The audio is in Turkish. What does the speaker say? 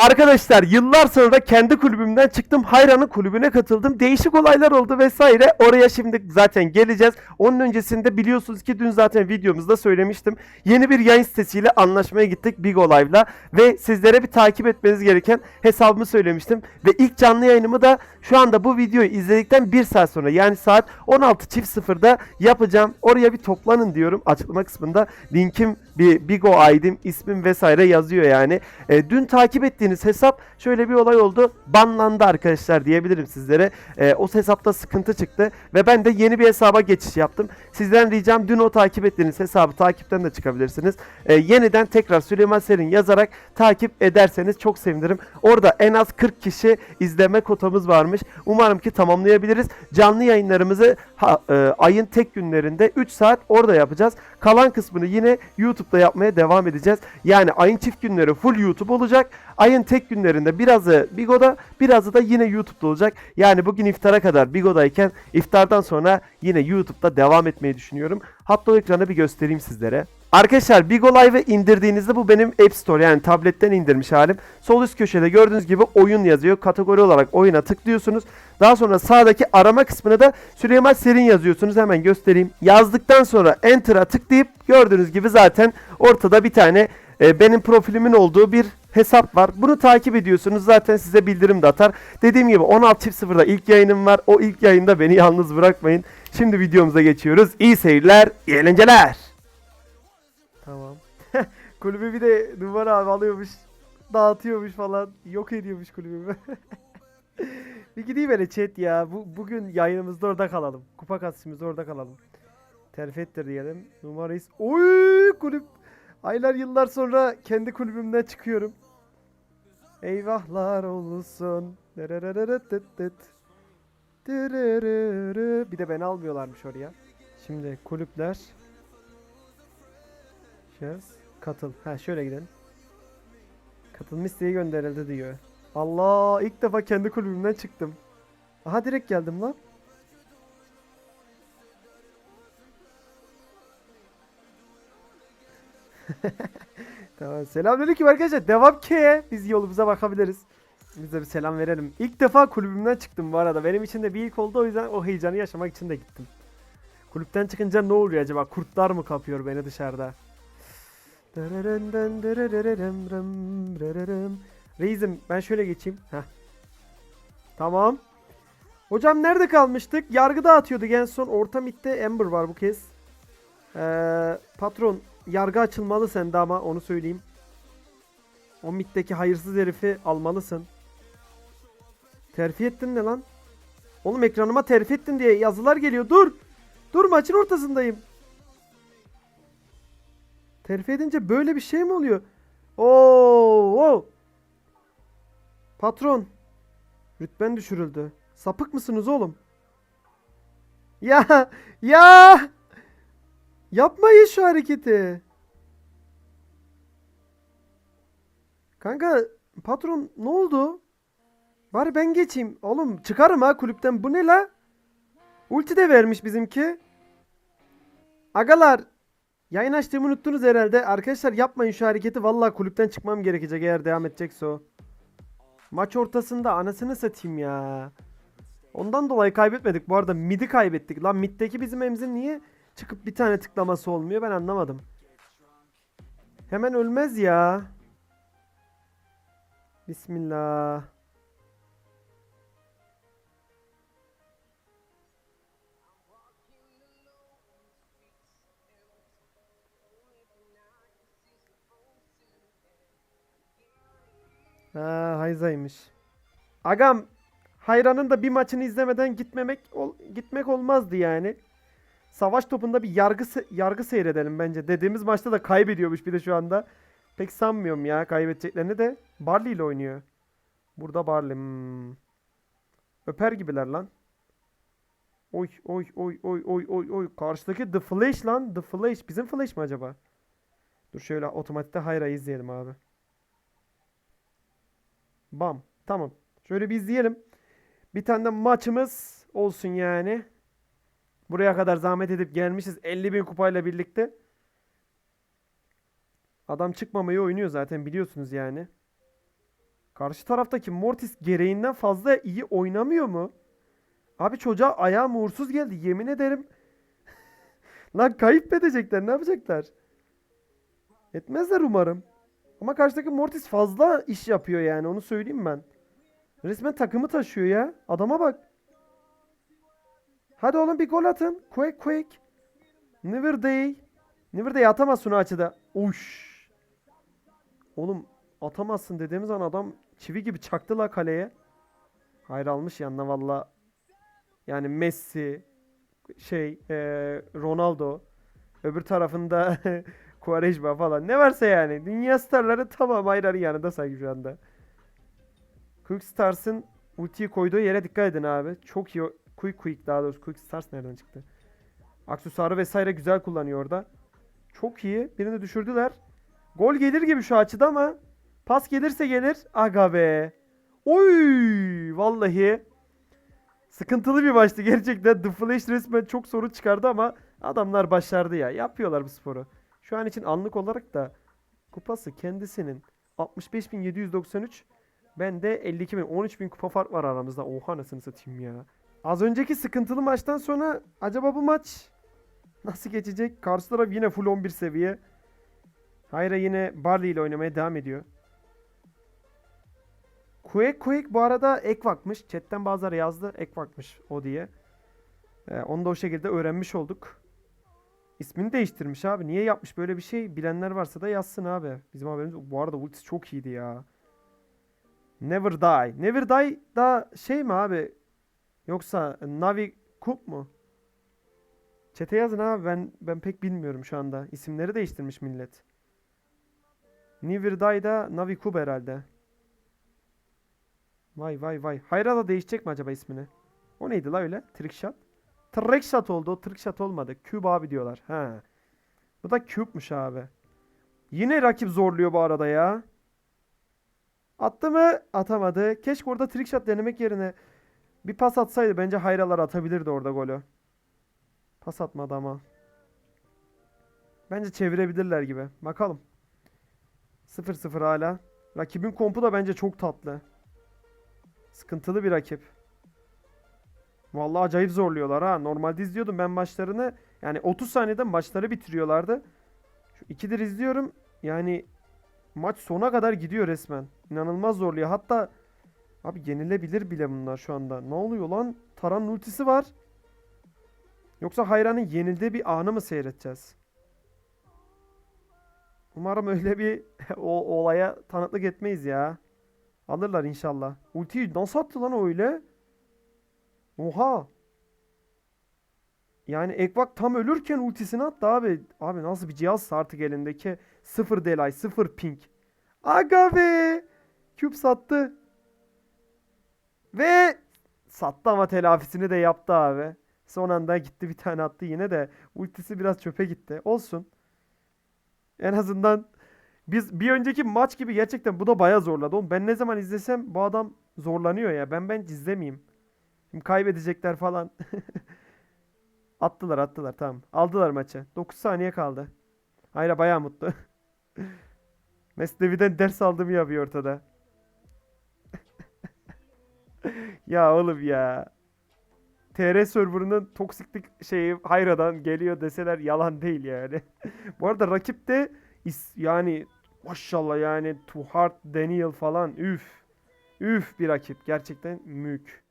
Arkadaşlar yıllar sonra kendi kulübümden çıktım. Hayran'ın kulübüne katıldım. Değişik olaylar oldu vesaire. Oraya şimdi zaten geleceğiz. Onun öncesinde biliyorsunuz ki dün zaten videomuzda söylemiştim. Yeni bir yayın sitesiyle anlaşmaya gittik Big Olay'la. Ve sizlere bir takip etmeniz gereken hesabımı söylemiştim. Ve ilk canlı yayınımı da şu anda bu videoyu izledikten bir saat sonra yani saat 16.00'da yapacağım. Oraya bir toplanın diyorum. Açıklama kısmında linkim bir Bigo ID'm, ismim vesaire yazıyor yani. E, dün takip ettiğiniz hesap şöyle bir olay oldu. Banlandı arkadaşlar diyebilirim sizlere. E, o hesapta sıkıntı çıktı ve ben de yeni bir hesaba geçiş yaptım. Sizden ricam dün o takip ettiğiniz hesabı takipten de çıkabilirsiniz. E, yeniden tekrar Süleyman Serin yazarak takip ederseniz çok sevinirim. Orada en az 40 kişi izleme kotamız varmış. Umarım ki tamamlayabiliriz. Canlı yayınlarımızı ha- e, ayın tek günlerinde 3 saat orada yapacağız. Kalan kısmını yine YouTube'da yapmaya devam edeceğiz. Yani ayın çift günleri full YouTube olacak. Ayın tek günlerinde birazı Bigo'da, birazı da yine YouTube'da olacak. Yani bugün iftara kadar Bigo'dayken iftardan sonra yine YouTube'da devam etmeyi düşünüyorum. Hatta o ekranı bir göstereyim sizlere. Arkadaşlar Bigo Live'ı indirdiğinizde bu benim App Store yani tabletten indirmiş halim. Sol üst köşede gördüğünüz gibi oyun yazıyor. Kategori olarak oyuna tıklıyorsunuz. Daha sonra sağdaki arama kısmına da Süleyman Serin yazıyorsunuz. Hemen göstereyim. Yazdıktan sonra Enter'a tıklayıp gördüğünüz gibi zaten ortada bir tane e, benim profilimin olduğu bir hesap var. Bunu takip ediyorsunuz. Zaten size bildirim de atar. Dediğim gibi 16.00'da ilk yayınım var. O ilk yayında beni yalnız bırakmayın. Şimdi videomuza geçiyoruz. İyi seyirler, iyi eğlenceler. Tamam. Kulübü bir de numara abi alıyormuş. Dağıtıyormuş falan. Yok ediyormuş kulübümü. bir gideyim hele chat ya. Bu, bugün yayınımızda orada kalalım. Kupa kasışımızda orada kalalım. Terfi ettir diyelim. Numarayız. Oy kulüp. Aylar yıllar sonra kendi kulübümden çıkıyorum. Eyvahlar olsun. Bir de beni almıyorlarmış oraya. Şimdi kulüpler. Shares. Katıl. Ha şöyle gidelim. Katılma isteği gönderildi diyor. Allah ilk defa kendi kulübümden çıktım. Aha direkt geldim lan. tamam selamünaleyküm arkadaşlar. Devam ki. Biz yolumuza bakabiliriz. Biz de bir selam verelim. İlk defa kulübümden çıktım bu arada. Benim için de bir ilk oldu o yüzden o heyecanı yaşamak için de gittim. Kulüpten çıkınca ne oluyor acaba? Kurtlar mı kapıyor beni dışarıda? Reis'im ben şöyle geçeyim. Heh. Tamam. Hocam nerede kalmıştık? Yargı dağıtıyorduk en son. Orta midde Ember var bu kez. Ee, patron yargı açılmalı sende ama onu söyleyeyim. O middeki hayırsız herifi almalısın. Terfi ettin ne lan? Oğlum ekranıma terfi ettin diye yazılar geliyor. Dur. Dur maçın ortasındayım. Terfi edince böyle bir şey mi oluyor? Oo, oo. Patron. Rütben düşürüldü. Sapık mısınız oğlum? Ya, ya. Yapmayın şu hareketi. Kanka, patron ne oldu? Bari ben geçeyim. Oğlum çıkarım ha kulüpten. Bu ne la? Ulti de vermiş bizimki. Agalar Yayın açtığımı unuttunuz herhalde. Arkadaşlar yapmayın şu hareketi. Vallahi kulüpten çıkmam gerekecek eğer devam edecekse o. Maç ortasında anasını satayım ya. Ondan dolayı kaybetmedik. Bu arada mid'i kaybettik. Lan mid'deki bizim emzin niye çıkıp bir tane tıklaması olmuyor ben anlamadım. Hemen ölmez ya. Bismillah. Ha, Hayza'ymış. Agam hayranın da bir maçını izlemeden gitmemek ol- gitmek olmazdı yani. Savaş topunda bir yargı se- yargı seyredelim bence. Dediğimiz maçta da kaybediyormuş bir de şu anda. Pek sanmıyorum ya kaybedeceklerini de. Barley ile oynuyor. Burada Barley. hmm. Öper gibiler lan. Oy oy oy oy oy oy oy. Karşıdaki The Flash lan. The Flash. Bizim Flash mi acaba? Dur şöyle otomatikte Hayra'yı izleyelim abi. Bam. Tamam. Şöyle bir izleyelim. Bir tane de maçımız olsun yani. Buraya kadar zahmet edip gelmişiz 50 bin kupayla birlikte. Adam çıkmamayı oynuyor zaten biliyorsunuz yani. Karşı taraftaki Mortis gereğinden fazla iyi oynamıyor mu? Abi çocuğa ayağım uğursuz geldi yemin ederim. Lan kayıp edecekler ne yapacaklar? Etmezler umarım. Ama karşıdaki Mortis fazla iş yapıyor yani onu söyleyeyim ben. Resmen takımı taşıyor ya. Adama bak. Hadi oğlum bir gol atın. Quick quick. Never day. Never day atamazsın açıda. Uş. Oğlum atamazsın dediğimiz an adam çivi gibi çaktı la kaleye. Hayır almış yanına valla. Yani Messi, şey eee, Ronaldo, öbür tarafında Quaresma falan ne varsa yani. Dünya starları tamam Hayrar'ın yanında sanki şu anda. Quick Stars'ın ultiyi koyduğu yere dikkat edin abi. Çok iyi. Quick Quick daha doğrusu Quick Stars nereden çıktı? Aksesuarı vesaire güzel kullanıyor orada. Çok iyi. Birini düşürdüler. Gol gelir gibi şu açıda ama pas gelirse gelir. Aga be. Oy! Vallahi sıkıntılı bir maçtı gerçekten. The Flash resmen çok sorun çıkardı ama adamlar başardı ya. Yapıyorlar bu sporu. Şu an için anlık olarak da kupası kendisinin 65.793 ben de 52.000 13.000 kupa fark var aramızda. Oha nasıl satayım ya. Az önceki sıkıntılı maçtan sonra acaba bu maç nasıl geçecek? Karşı taraf yine full 11 seviye. Hayra yine Barley ile oynamaya devam ediyor. Quake Quake bu arada Ekvak'mış. Chatten bazıları yazdı Ekvak'mış o diye. Ee, onu da o şekilde öğrenmiş olduk. İsmini değiştirmiş abi. Niye yapmış böyle bir şey? Bilenler varsa da yazsın abi. Bizim haberimiz bu arada ultisi çok iyiydi ya. Never Die. Never Die da şey mi abi? Yoksa Navi Kup mu? Çete yazın abi ben ben pek bilmiyorum şu anda. İsimleri değiştirmiş millet. Never Die da Navi Kup herhalde. Vay vay vay. Hayra da değişecek mi acaba ismini? O neydi la öyle? Trickshot. Trickshot oldu. O trickshot olmadı. Cube abi diyorlar. Ha. Bu da Cube'muş abi. Yine rakip zorluyor bu arada ya. Attı mı? Atamadı. Keşke orada trickshot denemek yerine bir pas atsaydı bence hayralar atabilirdi orada golü. Pas atmadı ama. Bence çevirebilirler gibi. Bakalım. 0-0 hala. Rakibin kompu da bence çok tatlı. Sıkıntılı bir rakip. Vallahi acayip zorluyorlar ha. Normalde izliyordum ben maçlarını. Yani 30 saniyede maçları bitiriyorlardı. Şu ikidir izliyorum. Yani maç sona kadar gidiyor resmen. İnanılmaz zorluyor. Hatta abi yenilebilir bile bunlar şu anda. Ne oluyor lan? Taran'ın ultisi var. Yoksa Hayran'ın yenildiği bir anı mı seyredeceğiz? Umarım öyle bir o olaya tanıklık etmeyiz ya. Alırlar inşallah. Ultiyi nasıl attı lan öyle? Oha. Yani Ekvak tam ölürken ultisini attı abi. Abi nasıl bir cihazsa artık elindeki. Sıfır delay, sıfır ping. Aga be. Küp sattı. Ve sattı ama telafisini de yaptı abi. Son anda gitti bir tane attı yine de ultisi biraz çöpe gitti. Olsun. En azından biz bir önceki maç gibi gerçekten bu da bayağı zorladı. Oğlum ben ne zaman izlesem bu adam zorlanıyor ya. Ben ben izlemeyeyim. Şimdi kaybedecekler falan. attılar attılar tamam. Aldılar maçı. 9 saniye kaldı. Hayra bayağı mutlu. Mesnevi'den ders aldım ya bir ortada. Ya oğlum ya. TR serverının toksiklik şeyi Hayra'dan geliyor deseler yalan değil yani. Bu arada rakip de yani maşallah yani Tuhart Daniel falan üf. Üf bir rakip. Gerçekten mük.